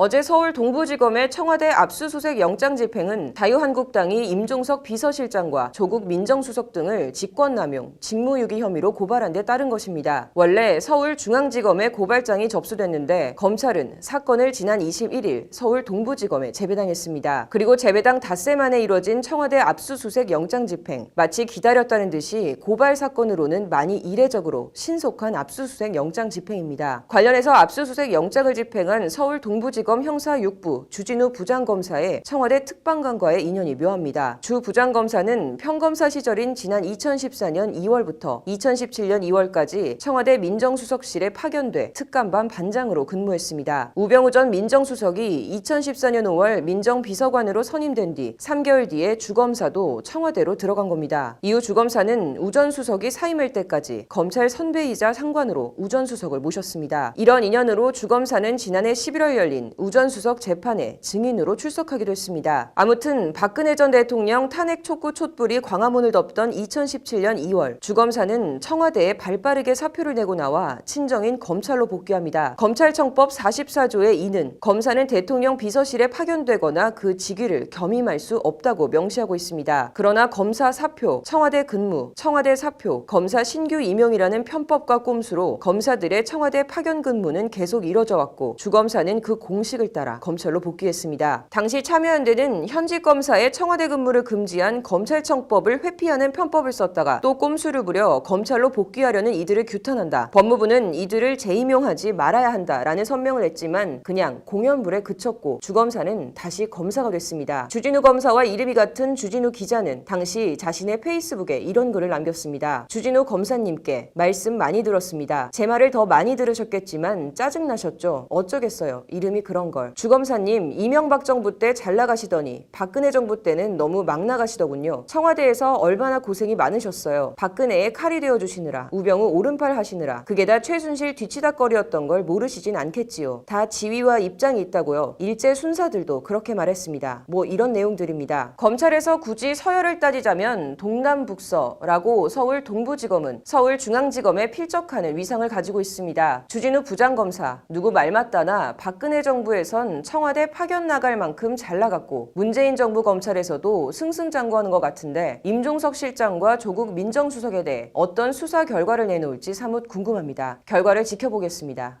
어제 서울 동부지검의 청와대 압수수색 영장 집행은 자유한국당이 임종석 비서실장과 조국 민정수석 등을 직권남용, 직무유기 혐의로 고발한 데 따른 것입니다. 원래 서울중앙지검에 고발장이 접수됐는데 검찰은 사건을 지난 21일 서울 동부지검에 재배당했습니다. 그리고 재배당 닷새 만에 이뤄진 청와대 압수수색 영장 집행, 마치 기다렸다는 듯이 고발 사건으로는 많이 이례적으로 신속한 압수수색 영장 집행입니다. 관련해서 압수수색 영장을 집행한 서울 동부지검 형사 6부 주진우 부장검사의 청와대 특방관과의 인연이 묘합니다. 주 부장검사는 평검사 시절인 지난 2014년 2월부터 2017년 2월까지 청와대 민정수석실에 파견돼 특감반 반장으로 근무했습니다. 우병우 전 민정수석이 2014년 5월 민정비서관으로 선임된 뒤 3개월 뒤에 주검사도 청와대로 들어간 겁니다. 이후 주검사는 우전 수석이 사임할 때까지 검찰 선배이자 상관으로 우전 수석을 모셨습니다. 이런 인연으로 주검사는 지난해 11월 열린 우전 수석 재판에 증인으로 출석하기도 했습니다. 아무튼 박근혜 전 대통령 탄핵 촉구 촛불이 광화문을 덮던 2017년 2월 주검사는 청와대에 발빠르게 사표를 내고 나와 친정인 검찰로 복귀합니다. 검찰청법 44조의 2는 검사는 대통령 비서실에 파견되거나 그 직위를 겸임할 수 없다고 명시하고 있습니다. 그러나 검사 사표, 청와대 근무, 청와대 사표, 검사 신규 임용이라는 편법과 꼼수로 검사들의 청와대 파견 근무는 계속 이뤄져 왔고 주검사는 그 공 식을 따라 검찰로 복귀했습니다. 당시 참여연대는 현직 검사의 청와대 근무를 금지한 검찰청법을 회피하는 편법을 썼다가 또 꼼수를 부려 검찰로 복귀하려는 이들을 규탄한다. 법무부는 이들을 재임용하지 말아야 한다라는 선명을 했지만 그냥 공연불에 그쳤고 주검사는 다시 검사가 됐습니다. 주진우 검사와 이름이 같은 주진우 기자는 당시 자신의 페이스북에 이런 글을 남겼습니다. 주진우 검사님께 말씀 많이 들었습니다. 제 말을 더 많이 들으셨겠지만 짜증나셨죠? 어쩌겠어요. 이름이 그런 걸. 주검사님 이명박 정부 때 잘 나가시더니 박근혜 정부 때는 너무 막 나가시더군요. 청와대에서 얼마나 고생이 많으셨어요. 박근혜의 칼이 되어 주시느라 우병우 오른팔 하시느라 그게 다 최순실 뒤치다거리였던 걸 모르시진 않겠지요. 다 지위와 입장이 있다고요. 일제 순사들도 그렇게 말했습니다. 뭐 이런 내용들입니다. 검찰에서 굳이 서열을 따지자면 동남북서라고 서울 동부지검은 서울중앙지검에 필적하는 위상을 가지고 있습니다. 주진우 부장검사 누구 말 맞다나 박근혜 정부에선 청와대 파견 나갈 만큼 잘 나갔고 문재인 정부 검찰에서도 승승장구하는 것 같은데 임종석 실장과 조국 민정수석에 대해 어떤 수사 결과를 내놓을지 사뭇 궁금합니다. 결과를 지켜보겠습니다.